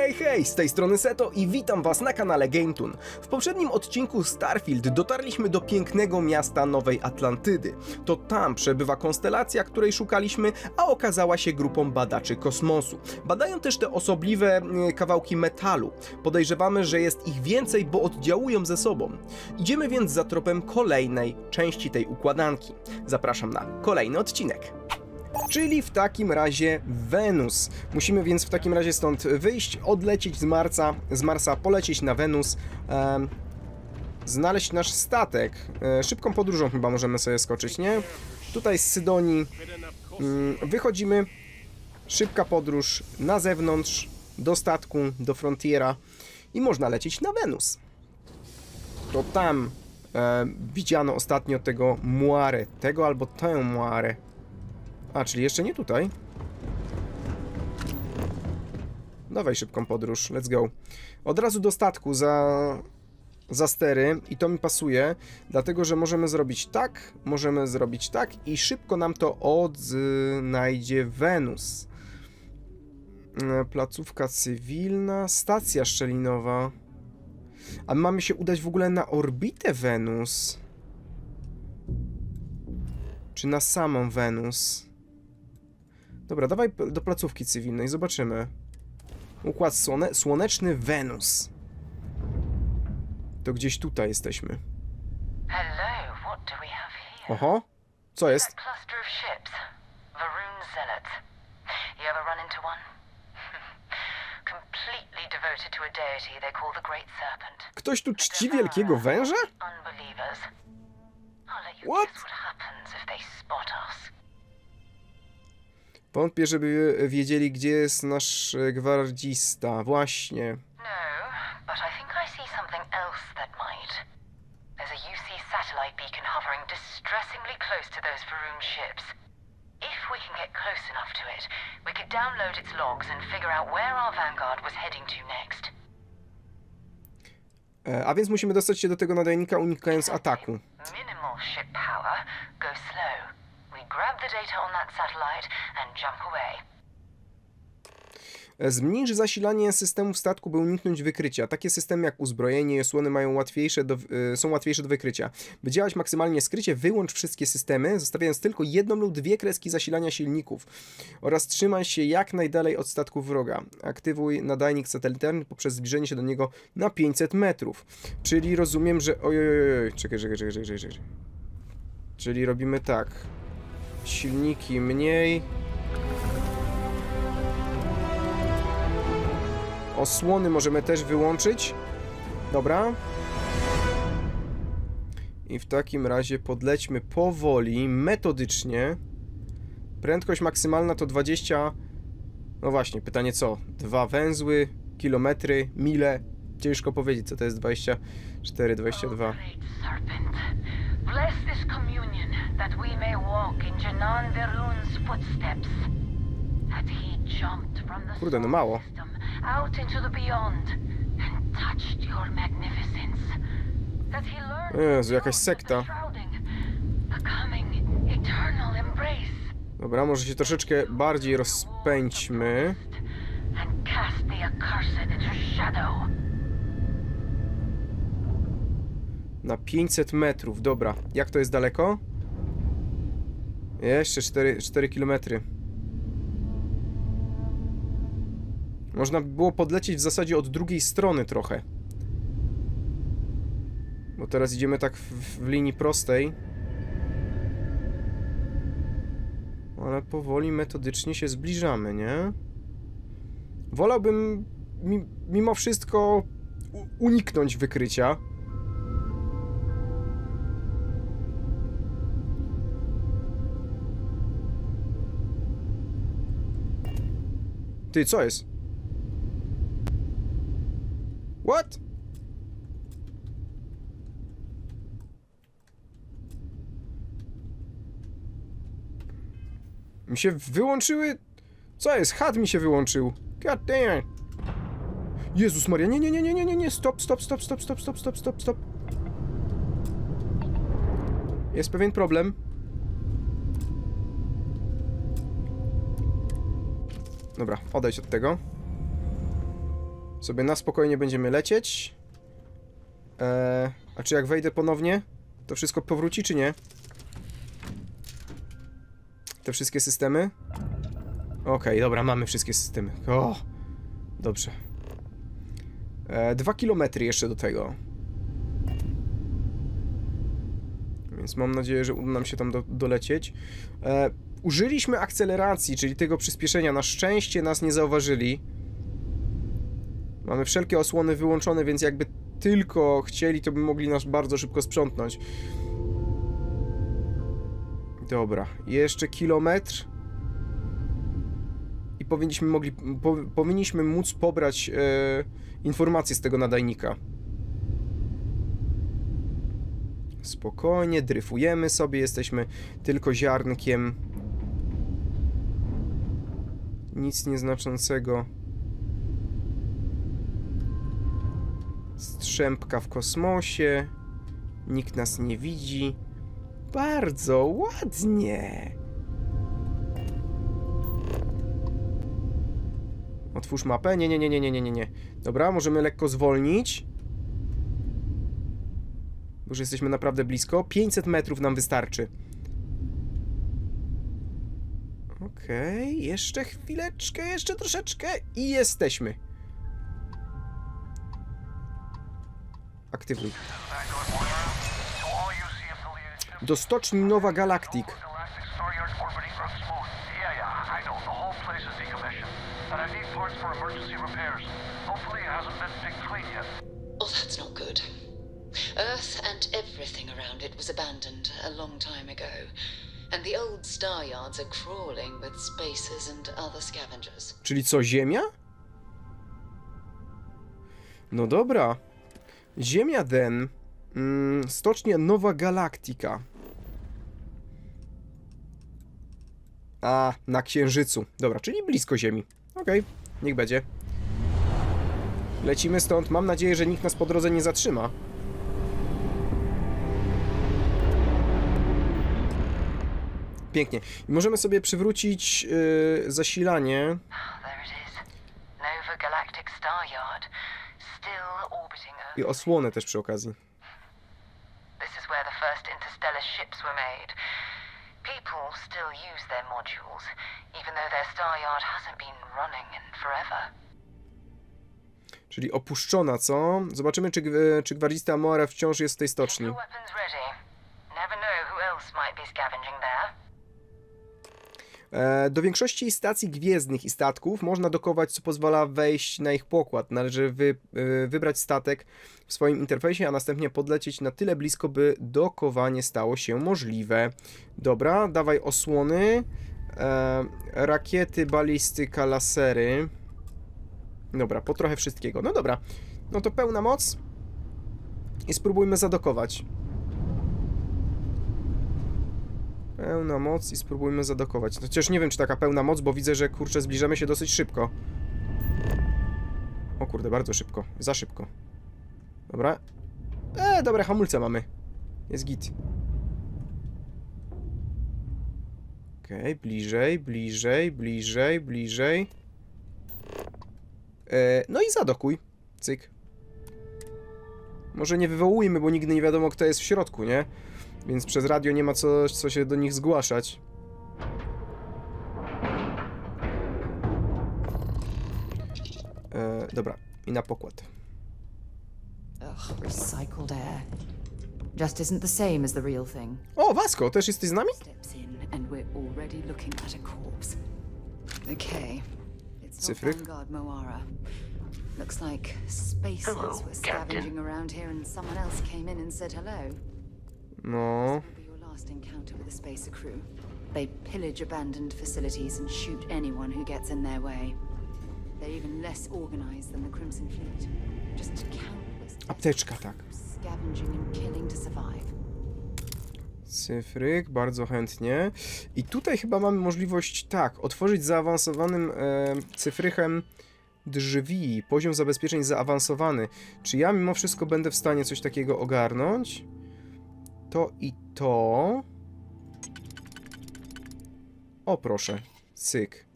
Hej, hej, z tej strony Seto i witam was na kanale GameToon. W poprzednim odcinku Starfield dotarliśmy do pięknego miasta Nowej Atlantydy. To tam przebywa konstelacja, której szukaliśmy, a okazała się grupą badaczy kosmosu. Badają też te osobliwe mm, kawałki metalu. Podejrzewamy, że jest ich więcej, bo oddziałują ze sobą. Idziemy więc za tropem kolejnej części tej układanki. Zapraszam na kolejny odcinek. Czyli w takim razie Wenus. Musimy więc w takim razie stąd wyjść, odlecieć z Marsa, z Marsa polecieć na Wenus, em, znaleźć nasz statek. E, szybką podróżą chyba możemy sobie skoczyć, nie? Tutaj z Sydonii mm, wychodzimy, szybka podróż na zewnątrz, do statku, do Frontiera i można lecieć na Wenus. To tam e, widziano ostatnio tego Muare, tego albo tę Muare. A, czyli jeszcze nie tutaj. Dawaj szybką podróż, let's go. Od razu do statku za, za stery i to mi pasuje, dlatego że możemy zrobić tak, możemy zrobić tak i szybko nam to odnajdzie Wenus. E, Placówka cywilna, stacja szczelinowa. A my mamy się udać w ogóle na orbitę Wenus. Czy na samą Wenus? Dobra, dawaj do placówki cywilnej, zobaczymy. Układ słone słoneczny Wenus. To gdzieś tutaj jesteśmy. Hello, what do we have here? Oho, co jest? Cluster of ships. Varun Zealots. You ever run into one? Completely devoted to a deity they call the Great Serpent. Ktoś tu czci wielkiego węża? Unbelievers. I'll let you What? guess what happens if they spot us. Wątpię, żeby wiedzieli, gdzie jest nasz gwardzista. Właśnie. No, but I think I see something else that might. There's a UC satellite beacon hovering distressingly close to those Varun ships. If we can get close enough to it, we could download its logs and figure out where our vanguard was heading to next. E, A więc musimy dostać się do tego nadajnika, unikając ataku. Minimal ship power, go slow. We grab the data on that satellite and jump away. Zmniejsz zasilanie systemów statku, by uniknąć wykrycia. Takie systemy jak uzbrojenie i osłony mają łatwiejsze do, e, są łatwiejsze do wykrycia. By działać maksymalnie skrycie, wyłącz wszystkie systemy, zostawiając tylko jedną lub dwie kreski zasilania silników oraz trzymaj się jak najdalej od statku wroga. Aktywuj nadajnik satelitarny poprzez zbliżenie się do niego na 500 metrów. Czyli rozumiem, że... Ojej, czekaj, czekaj, czekaj, czekaj, czekaj. Czyli robimy tak. Silniki mniej, Osłony możemy też wyłączyć. Dobra. I w takim razie podlećmy powoli, metodycznie. Prędkość maksymalna to 20. No właśnie, pytanie co? Dwa węzły, kilometry, mile. Ciężko powiedzieć, co to jest 24, 22. Bless this communion that we may walk in Janan Verun's footsteps. That he jumped from the Kurde, no mało. system out into the beyond and touched your magnificence. That he learned Jezu, jakaś sekta. becoming eternal embrace. Dobra, może się troszeczkę bardziej rozpędźmy. And cast the accursed into shadow. Na 500 metrów, dobra. Jak to jest daleko? Jeszcze 4, 4 kilometry. Można by było podlecieć w zasadzie od drugiej strony trochę. Bo teraz idziemy tak w, w linii prostej. Ale powoli, metodycznie się zbliżamy, nie? Wolałbym mi, mimo wszystko uniknąć wykrycia. Ty, co jest? What? Mi się wyłączyły... Co jest? Had mi się wyłączył. God damn. Jezus Maria, nie, nie, nie, nie, nie, nie, nie, stop, stop, stop, stop, stop, stop, stop, stop, stop. Jest pewien problem. Dobra, odejdź od tego. Sobie na spokojnie będziemy lecieć. Eee, a czy jak wejdę ponownie, to wszystko powróci, czy nie? Te wszystkie systemy? Okej, dobra, mamy wszystkie systemy. O, dobrze. E, dwa kilometry jeszcze do tego. Więc mam nadzieję, że uda nam się tam do, dolecieć. E, użyliśmy akceleracji, czyli tego przyspieszenia. Na szczęście nas nie zauważyli. Mamy wszelkie osłony wyłączone, więc jakby tylko chcieli, to by mogli nas bardzo szybko sprzątnąć. Dobra, jeszcze kilometr. I powinniśmy, mogli, po, powinniśmy móc pobrać e, informacje z tego nadajnika. Spokojnie, dryfujemy sobie, jesteśmy tylko ziarnkiem. Nic nieznaczącego. Strzępka w kosmosie. Nikt nas nie widzi. Bardzo ładnie. Otwórz mapę. Nie, nie, nie, nie, nie, nie, nie. Dobra, możemy lekko zwolnić. Już jesteśmy naprawdę blisko. 500 metrów nam wystarczy. Okej, jeszcze chwileczkę, jeszcze troszeczkę i jesteśmy. Aktywuj. Do stoczni Nowa yet. Oh, that's not good. Earth and everything around it was abandoned a long time ago. And the old star yards are crawling with and other scavengers. Czyli co, Ziemia? No dobra. Ziemia Den. Mm, stocznia Nowa Galaktika. A, na Księżycu. Dobra, czyli blisko Ziemi. Okej, niech będzie. Lecimy stąd. Mam nadzieję, że nikt nas po drodze nie zatrzyma. Pięknie. I możemy sobie przywrócić yy, zasilanie. I osłonę też przy okazji. This is where the first interstellar ships were made. People still use their modules, even though their star yard hasn't been running in forever. Czyli opuszczona, co? Zobaczymy, czy, czy gwardzista Amora wciąż jest w tej stoczni. Do większości stacji gwiezdnych i statków można dokować, co pozwala wejść na ich pokład. Należy wy, e, wybrać statek w swoim interfejsie, a następnie podlecieć na tyle blisko, by dokowanie stało się możliwe. Dobra, dawaj osłony. E, rakiety, balistyka, lasery. Dobra, po trochę wszystkiego. No dobra, no to pełna moc. I spróbujmy zadokować. Pełna moc i spróbujmy zadokować. No Chociaż nie wiem, czy taka pełna moc, bo widzę, że kurczę, zbliżamy się dosyć szybko. O kurde, bardzo szybko. Za szybko. Dobra. E, dobre hamulce mamy. Jest git. Okej, bliżej, bliżej, bliżej, bliżej. E, no i zadokuj. Cyk. Może nie wywołujmy, bo nigdy nie wiadomo, kto jest w środku, nie? Więc przez radio nie ma co, co się do nich zgłaszać. E, dobra, i na pokład. Ugh, recycled air. Just isn't the same as the real thing. O, Vasco, też jesteś z nami? Steps in, and we're already looking at a corpse. Okay. It's not Cyfryk? Vanguard Moara. Looks like spacers Hello, were scavenging around here and someone else came in and said hello. No. They pillage abandoned facilities and shoot anyone who gets in their way. They're even less organized than the Crimson Fleet. Just countless apteczka, tak. scavenging and killing to survive. Cyfryk, bardzo chętnie. I tutaj chyba mamy możliwość, tak, otworzyć zaawansowanym e, cyfrychem drzwi. Poziom zabezpieczeń zaawansowany. Czy ja mimo wszystko będę w stanie coś takiego ogarnąć? To i to. O, proszę. Cyk.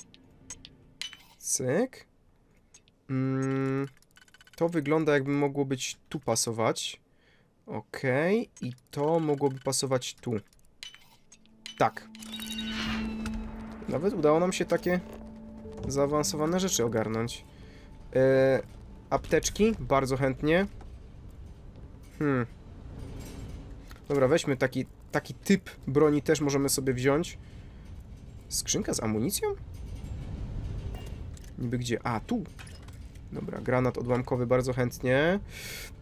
Cyk. Mm, To wygląda jakby mogło być tu pasować. Okej, i to mogłoby pasować tu. Tak. Nawet udało nam się takie zaawansowane rzeczy ogarnąć. E, apteczki, bardzo chętnie. Hmm. Dobra, weźmy taki, taki typ broni też możemy sobie wziąć. Skrzynka z amunicją? Niby gdzie? A, tu. Dobra, granat odłamkowy bardzo chętnie.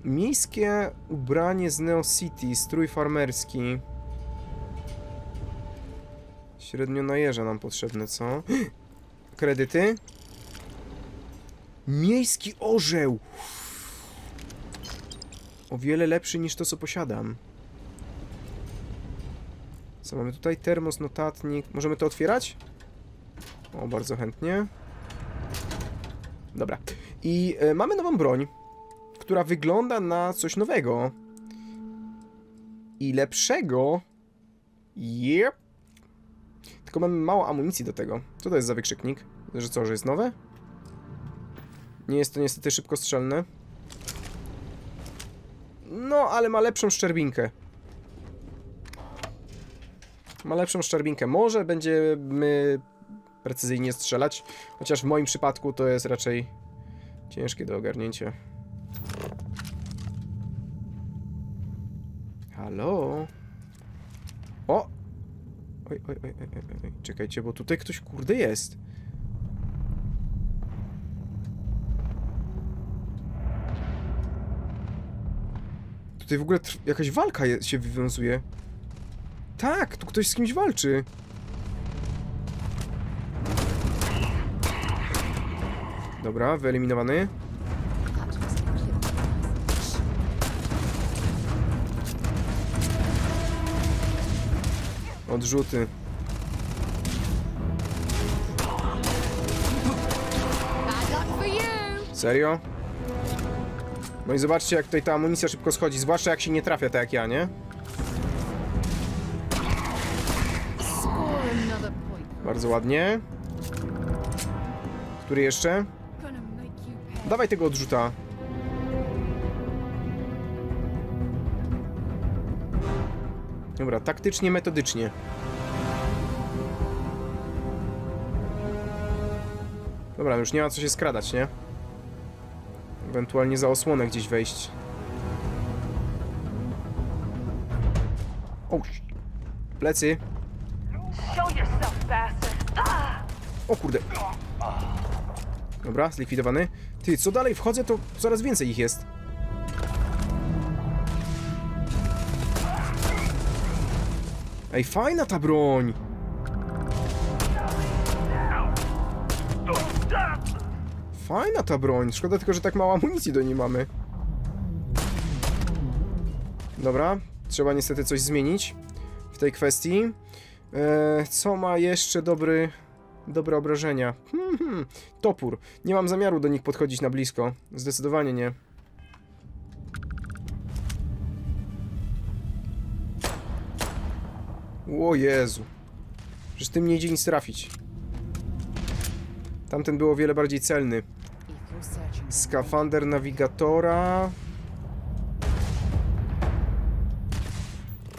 Miejskie ubranie z Neo City, strój farmerski. Średnio na jeża nam potrzebne, co? Kredyty? Miejski orzeł! O wiele lepszy niż to, co posiadam. Co mamy tutaj? Termos, notatnik. Możemy to otwierać? O, bardzo chętnie. Dobra. I e, mamy nową broń, która wygląda na coś nowego. I lepszego. Yep. Tylko mamy mało amunicji do tego. Co to jest za wykrzyknik? Że co, że jest nowe? Nie jest to niestety szybkostrzelne. No, ale ma lepszą szczerbinkę. Ma lepszą szczerbinkę. Może będziemy precyzyjnie strzelać, chociaż w moim przypadku to jest raczej ciężkie do ogarnięcia. Halo? O! Oj, oj, oj, oj, oj, oj, czekajcie, bo tutaj ktoś kurde jest. Tutaj w ogóle jakaś walka się wywiązuje. Tak, tu ktoś z kimś walczy. Dobra, wyeliminowany. Odrzuty. Serio? No i zobaczcie, jak tutaj ta amunicja szybko schodzi, zwłaszcza jak się nie trafia tak jak ja, nie? Bardzo ładnie. Który jeszcze? Dawaj tego odrzuta. Dobra, taktycznie, metodycznie. Dobra, już nie ma co się skradać, nie? Ewentualnie za osłonę gdzieś wejść. O, plecy. O kurde. Dobra, zlikwidowany. Ty, co dalej wchodzę, to coraz więcej ich jest. Ej, fajna ta broń! Fajna ta broń. Szkoda tylko, że tak mało amunicji do niej mamy. Dobra, trzeba niestety coś zmienić w tej kwestii. Eee, co ma jeszcze dobry dobre obrażenia. Hmm, hmm. Topór. Nie mam zamiaru do nich podchodzić na blisko. Zdecydowanie nie. O Jezu. Przecież tym nie idzie nic trafić. Tamten był o wiele bardziej celny. Skafander nawigatora.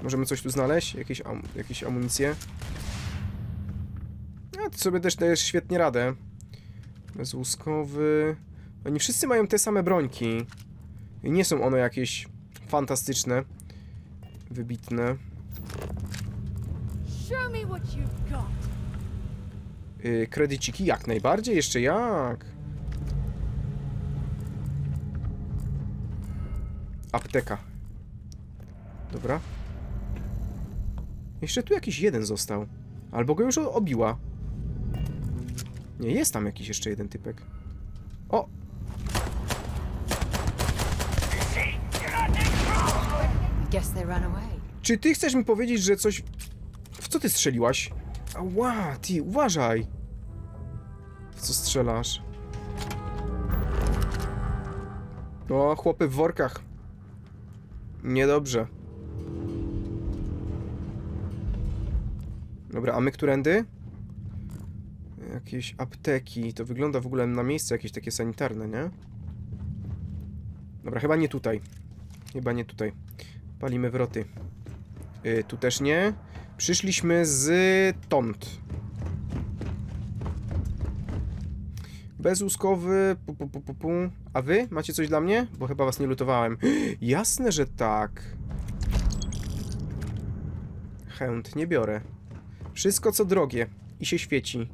Możemy coś tu znaleźć? Jakieś, am jakieś amunicje? A to sobie też dajesz świetnie radę. Bezłuskowy. Oni wszyscy mają te same brońki. I nie są one jakieś fantastyczne. Wybitne. Yy, kredyciki jak najbardziej, jeszcze jak. Apteka. Dobra. Jeszcze tu jakiś jeden został. Albo go już obiła. Nie, jest tam jakiś jeszcze jeden typek. O! Czy ty chcesz mi powiedzieć, że coś... W co ty strzeliłaś? Ała, ty, uważaj! W co strzelasz? O, chłopy w workach. Niedobrze. Dobra, a my którędy? Jakieś apteki. To wygląda w ogóle na miejsce jakieś takie sanitarne, nie? Dobra, chyba nie tutaj. Chyba nie tutaj. Palimy wroty. Y, tu też nie. Przyszliśmy z tąd. Bezłuskowy. Pu, pu, pu, pu, pu. A wy? Macie coś dla mnie? Bo chyba was nie lutowałem. Jasne, że tak. Chętnie biorę. Wszystko co drogie i się świeci.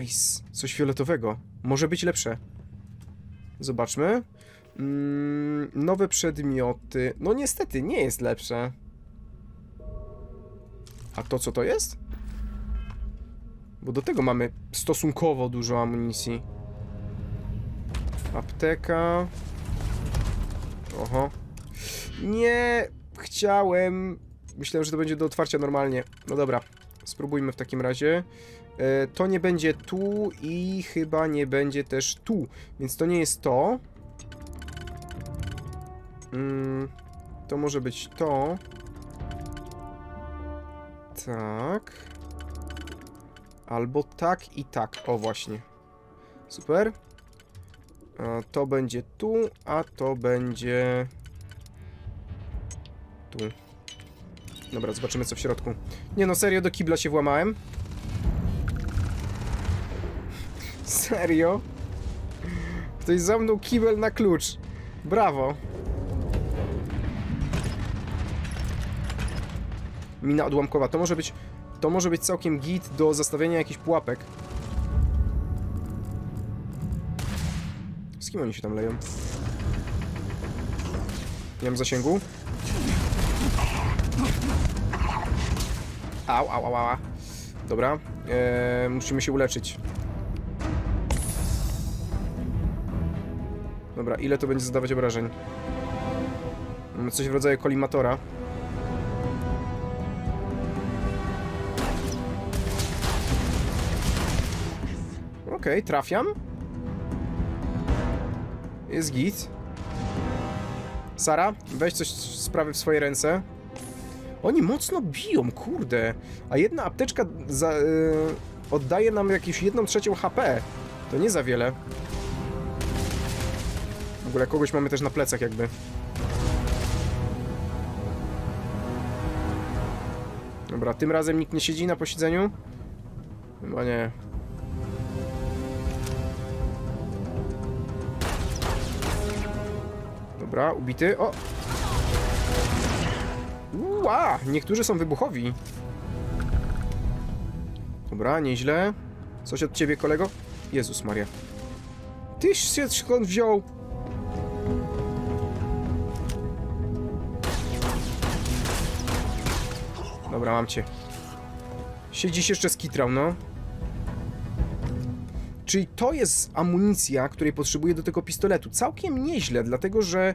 Nice. Coś fioletowego. Może być lepsze. Zobaczmy. Mm, nowe przedmioty. No niestety, nie jest lepsze. A to co to jest? Bo do tego mamy stosunkowo dużo amunicji. Apteka. Oho. Nie chciałem. Myślałem, że to będzie do otwarcia normalnie. No dobra. Spróbujmy w takim razie. E, To nie będzie tu i chyba nie będzie też tu. Więc to nie jest to. Mm, to może być to. Tak. Albo tak i tak. O, właśnie. Super. A to będzie tu, a to będzie... Tu. Dobra, zobaczymy co w środku. Nie no, serio, do kibla się włamałem? Serio? Ktoś zamknął kibel na klucz. Brawo. Mina odłamkowa. To może być... To może być całkiem git do zastawiania jakichś pułapek. Kim oni się tam leją? Nie mam zasięgu. Au, au, au, au. Dobra. Eee, musimy się uleczyć. Dobra, ile to będzie zadawać obrażeń? Mamy coś w rodzaju kolimatora. Okej, trafiam. Jest git. Sara, weź coś sprawy w swoje ręce. Oni mocno biją, kurde. A jedna apteczka za, y, oddaje nam jakieś jedną trzecią HP. To nie za wiele. W ogóle kogoś mamy też na plecach jakby. Dobra, tym razem nikt nie siedzi na posiedzeniu? Chyba nie. Dobra, ubity. O! Ua! Niektórzy są wybuchowi. Dobra, nieźle. Coś od ciebie, kolego? Jezus Maria. Tyś się skąd wziął? Dobra, mam cię. Siedzisz jeszcze skitrał, no. Czyli to jest amunicja, której potrzebuję do tego pistoletu. Całkiem nieźle, dlatego że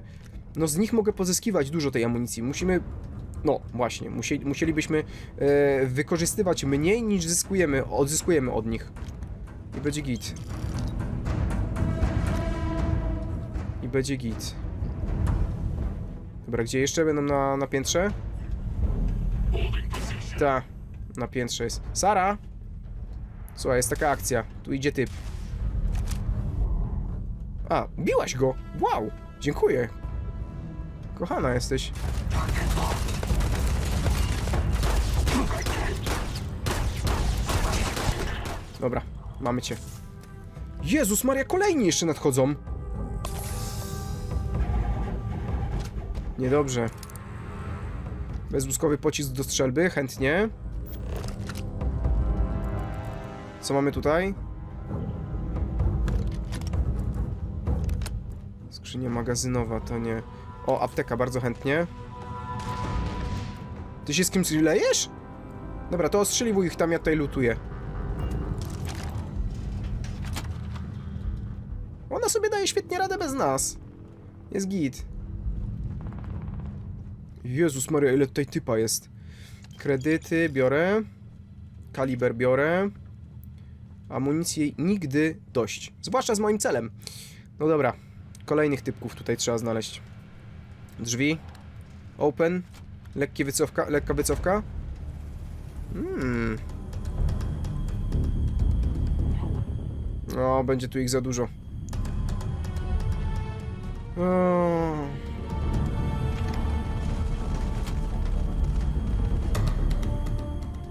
no z nich mogę pozyskiwać dużo tej amunicji. Musimy... No, właśnie, musieli, musielibyśmy e, wykorzystywać mniej niż zyskujemy, odzyskujemy od nich. I będzie git. I będzie git. Dobra, gdzie jeszcze będą na, na piętrze? Ta, na piętrze jest. Sara! Słuchaj, jest taka akcja. Tu idzie typ. A, biłaś go! Wow! Dziękuję. Kochana jesteś. Dobra, mamy cię. Jezus Maria, kolejni jeszcze nadchodzą. Niedobrze. Bezłuskowy pocisk do strzelby, chętnie. Co mamy tutaj? Skrzynia magazynowa, to nie. O, apteka, bardzo chętnie. Ty się z kimś lejesz? Dobra, to ostrzeliwuj ich tam, ja tutaj lutuję. Ona sobie daje świetnie radę bez nas. Jest git. Jezus Maria, ile tutaj typa jest. Kredyty biorę. Kaliber biorę. Amunicji nigdy dość. Zwłaszcza z moim celem. No dobra. Kolejnych typków tutaj trzeba znaleźć. Drzwi. Open. Wycofka, lekka wycofka. Hmm. O, będzie tu ich za dużo. O.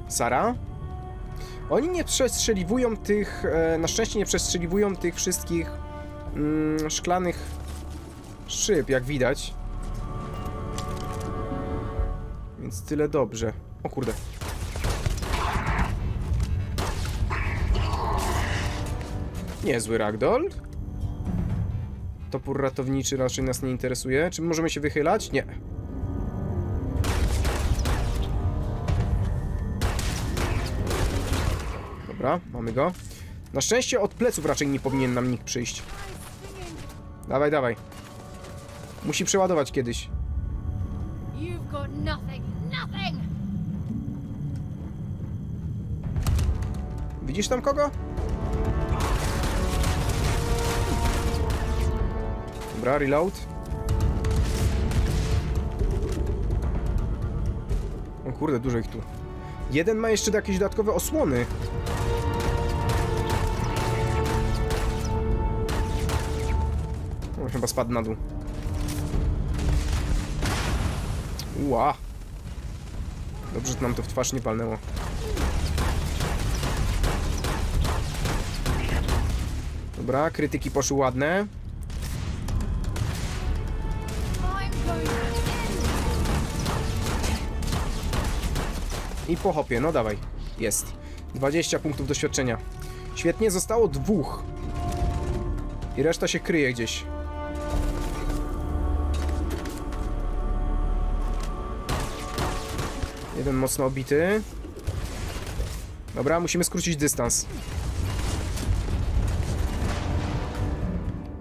Sara? Oni nie przestrzeliwują tych, e, na szczęście nie przestrzeliwują tych wszystkich mm, szklanych szyb, jak widać. Więc tyle dobrze. O kurde. Niezły ragdoll. Topór ratowniczy raczej nas nie interesuje. Czy możemy się wychylać? Nie. Dobra, mamy go. Na szczęście od pleców raczej nie powinien nam nikt przyjść. Dawaj, dawaj. Musi przeładować kiedyś. Widzisz tam kogo? Dobra, reload. O kurde, dużo ich tu. Jeden ma jeszcze jakieś dodatkowe osłony. Chyba spadł na dół. Ła. Dobrze, że nam to w twarz nie palnęło. Dobra, krytyki poszły ładne. I po hopie, no dawaj. Jest. 20 punktów doświadczenia. Świetnie, zostało dwóch. I reszta się kryje gdzieś. Jeden mocno obity. Dobra, musimy skrócić dystans.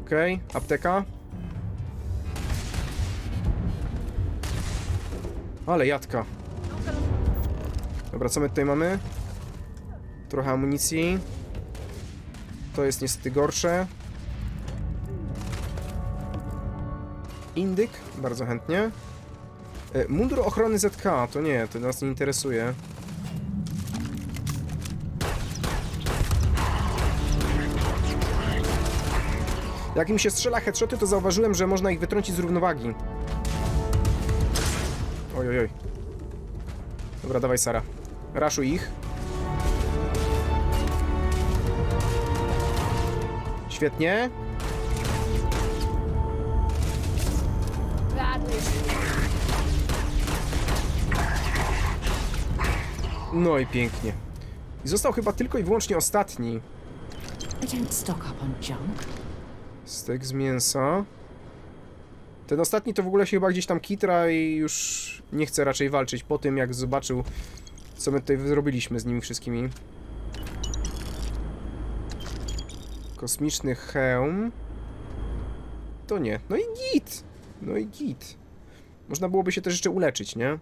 Okej, apteka. Ale jadka. Dobra, co my tutaj mamy? Trochę amunicji. To jest niestety gorsze. Indyk, bardzo chętnie. E, Mundur ochrony ZK, to nie, to nas nie interesuje. Jak im się strzela headshoty, to zauważyłem, że można ich wytrącić z równowagi. Oj, oj, oj. Dobra, dawaj Sara. Raszuj ich. Świetnie. No i pięknie. I został chyba tylko i wyłącznie ostatni. Stek z mięsa. Ten ostatni to w ogóle się chyba gdzieś tam kitra i już nie chce raczej walczyć po tym, jak zobaczył, co my tutaj zrobiliśmy z nimi wszystkimi. Kosmiczny hełm. To nie. No i git. No i git. Można byłoby się też jeszcze uleczyć, nie?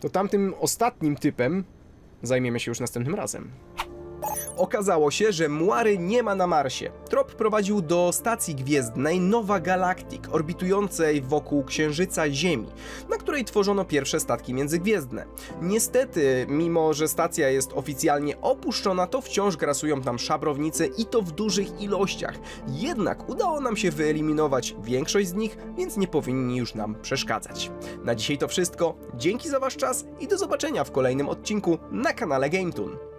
To tamtym ostatnim typem zajmiemy się już następnym razem. Okazało się, że Muary nie ma na Marsie. Trop prowadził do stacji gwiezdnej Nova Galactic, orbitującej wokół Księżyca Ziemi, na której tworzono pierwsze statki międzygwiezdne. Niestety, mimo że stacja jest oficjalnie opuszczona, to wciąż grasują tam szabrownicy i to w dużych ilościach. Jednak udało nam się wyeliminować większość z nich, więc nie powinni już nam przeszkadzać. Na dzisiaj to wszystko. Dzięki za Wasz czas i do zobaczenia w kolejnym odcinku na kanale GameToon.